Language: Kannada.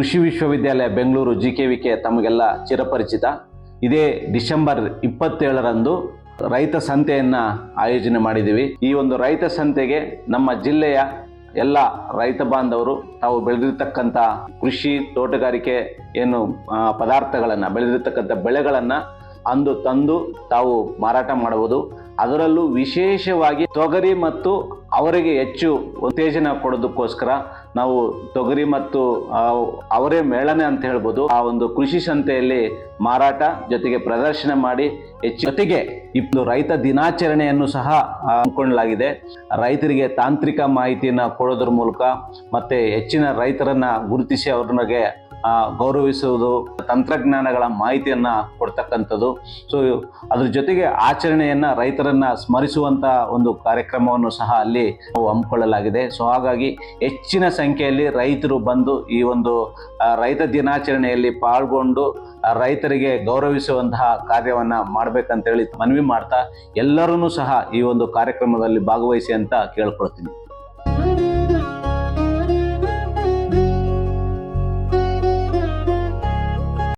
ಕೃಷಿ ವಿಶ್ವವಿದ್ಯಾಲಯ Bengaluru G K V K ತಮಗೆಲ್ಲ ಚಿರಪರಿಚಿತ. ಇದೇ ಡಿಸೆಂಬರ್ ಇಪ್ಪತ್ತೇಳರಂದು ರೈತ ಸಂತೆಯನ್ನು ಆಯೋಜನೆ ಮಾಡಿದ್ದೀವಿ. ಈ ಒಂದು ರೈತ ಸಂತೆಗೆ ನಮ್ಮ ಜಿಲ್ಲೆಯ ಎಲ್ಲ ರೈತ ಬಾಂಧವರು ತಾವು ಬೆಳೆದಿರ್ತಕ್ಕಂಥ ಕೃಷಿ ತೋಟಗಾರಿಕೆ ಏನು ಪದಾರ್ಥಗಳನ್ನು, ಬೆಳೆದಿರ್ತಕ್ಕಂಥ ಬೆಳೆಗಳನ್ನು ಅಂದು ತಂದು ತಾವು ಮಾರಾಟ ಮಾಡಬಹುದು. ಅದರಲ್ಲೂ ವಿಶೇಷವಾಗಿ ತೊಗರಿ ಮತ್ತು ಅವರಿಗೆ ಹೆಚ್ಚು ಉತ್ತೇಜನ ಕೊಡೋದಕ್ಕೋಸ್ಕರ ನಾವು ತೊಗರಿ ಮತ್ತು ಅವರೇ ಮೇಳನೆ ಅಂತ ಹೇಳ್ಬೋದು. ಆ ಒಂದು ಕೃಷಿ ಸಂತೆಯಲ್ಲಿ ಮಾರಾಟ ಜೊತೆಗೆ ಪ್ರದರ್ಶನ ಮಾಡಿ ಹೆಚ್ಚು ಜೊತೆಗೆ ಇಬ್ಬರು ರೈತ ದಿನಾಚರಣೆಯನ್ನು ಸಹ ಹಮ್ಮಿಕೊಳ್ಳಲಾಗಿದೆ. ರೈತರಿಗೆ ತಾಂತ್ರಿಕ ಮಾಹಿತಿಯನ್ನು ಕೊಡೋದ್ರ ಮೂಲಕ ಮತ್ತು ಹೆಚ್ಚಿನ ರೈತರನ್ನು ಗುರುತಿಸಿ ಅವ್ರಿಗೆ ಗೌರವಿಸುವುದು ತಂತ್ರಜ್ಞಾನಗಳ ಮಾಹಿತಿಯನ್ನ ಕೊಡ್ತಕ್ಕಂಥದ್ದು. ಸೊ ಅದ್ರ ಜೊತೆಗೆ ಆಚರಣೆಯನ್ನ ರೈತರನ್ನ ಸ್ಮರಿಸುವಂತ ಒಂದು ಕಾರ್ಯಕ್ರಮವನ್ನು ಸಹ ಅಲ್ಲಿ ಹಮ್ಮಿಕೊಳ್ಳಲಾಗಿದೆ. ಸೊ ಹಾಗಾಗಿ ಹೆಚ್ಚಿನ ಸಂಖ್ಯೆಯಲ್ಲಿ ರೈತರು ಬಂದು ಈ ಒಂದು ರೈತ ದಿನಾಚರಣೆಯಲ್ಲಿ ಪಾಲ್ಗೊಂಡು ರೈತರಿಗೆ ಗೌರವಿಸುವಂತಹ ಕಾರ್ಯವನ್ನ ಮಾಡ್ಬೇಕಂತೇಳಿ ಮನವಿ ಮಾಡ್ತಾ ಎಲ್ಲರೂ ಸಹ ಈ ಒಂದು ಕಾರ್ಯಕ್ರಮದಲ್ಲಿ ಭಾಗವಹಿಸಿ ಅಂತ ಕೇಳ್ಕೊಳ್ತೀನಿ.